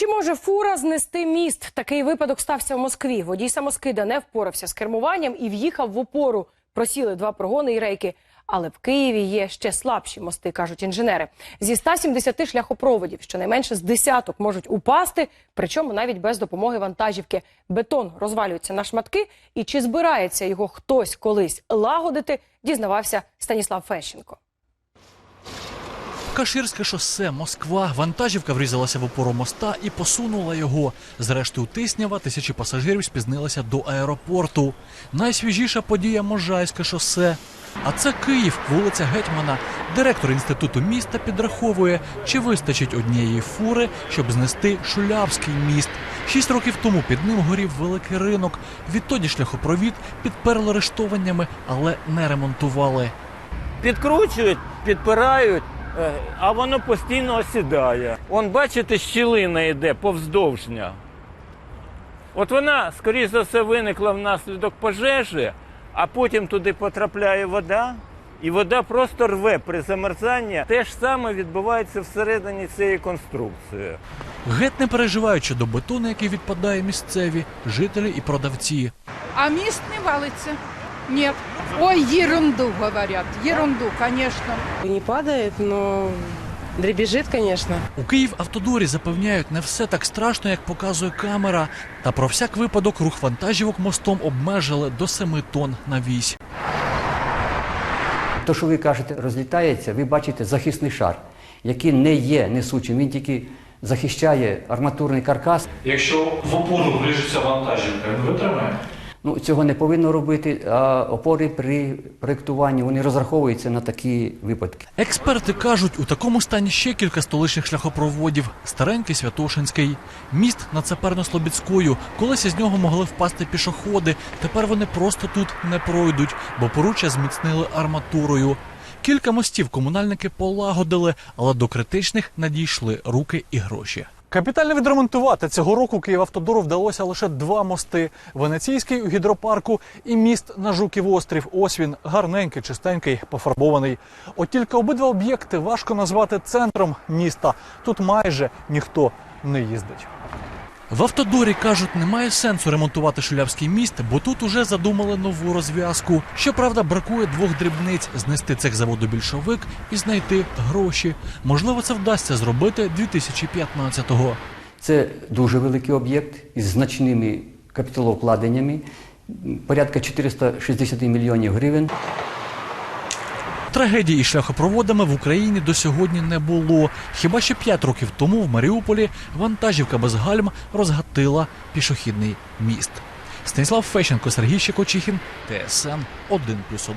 Чи може фура знести міст? Такий випадок стався в Москві. Водій самоскида не впорався з кермуванням і в'їхав в опору. Просіли два прогони і рейки. Але в Києві є ще слабші мости, кажуть інженери. Зі 170 шляхопроводів щонайменше з десяток можуть упасти, причому навіть без допомоги вантажівки. Бетон розвалюється на шматки. І чи збирається його хтось колись лагодити, дізнавався Станіслав Фещенко. Каширське шосе, Москва. Вантажівка врізалася в опору моста і посунула його. Зрештою, Тиснява тисячі пасажирів спізнилися до аеропорту. Найсвіжіша подія Можайське шосе. А це Київ, вулиця Гетьмана. Директор інституту міста підраховує, чи вистачить однієї фури, щоб знести Шулявський міст. Шість років тому під ним горів великий ринок. Відтоді шляхопровід підперли рештованнями, але не ремонтували. підкручують, підпирають, а воно постійно осідає. Он, бачите, щілина йде повздовжня. От вона, скоріш за все, виникла внаслідок пожежі, а потім туди потрапляє вода, і вода просто рве при замерзанні. Те ж саме відбувається всередині цієї конструкції. Геть не переживаючи до бетону, який відпадає місцеві, жителі і продавці. А мист не валится? Нет. Ой, ерунду говорят. Ерунду, конечно. Не падает, но дребезжит, конечно. У Київ автодорі запевняють, не все так страшно, як показує камера. Та про всяк випадок рух вантажівок мостом обмежили до 7 тонн на вісь. То, що ви кажете, розлітається, ви бачите захисний шар, який не є несучим, він тільки захищає арматурний каркас. Якщо в опору вріжеться вантажівка, він витримає? Ну, цього не повинно робити, а опори при проєктуванні вони розраховуються на такі випадки. Експерти кажуть, у такому стані ще кілька столичних шляхопроводів. Старенький Святошинський, міст над Саперно-Слобідською. Колись із нього могли впасти пішоходи. Тепер вони просто тут не пройдуть, бо поруччя зміцнили арматурою. Кілька мостів комунальники полагодили, але до критичних надійшли руки і гроші. Капітально відремонтувати цього року Київавтодору вдалося лише два мости: Венеційський у гідропарку і міст на Жуків острів. Ось він гарненький, чистенький, пофарбований. От тільки обидва об'єкти важко назвати центром міста. Тут майже ніхто не їздить. В автодорі кажуть, немає сенсу ремонтувати Шулявський міст, бо тут уже задумали нову розв'язку. Щоправда, бракує двох дрібниць знести цех заводу більшовик і знайти гроші. Можливо, це вдасться зробити 2015-го. Це дуже великий об'єкт із значними капіталовкладеннями, порядка 460 мільйонів гривень. Трагедії із шляхопроводами в Україні до сьогодні не було. Хіба що п'ять років тому в Маріуполі вантажівка без гальм розгатила пішохідний міст. Станіслав Фещенко, Сергій Щекочихін, ТСН 1+,1.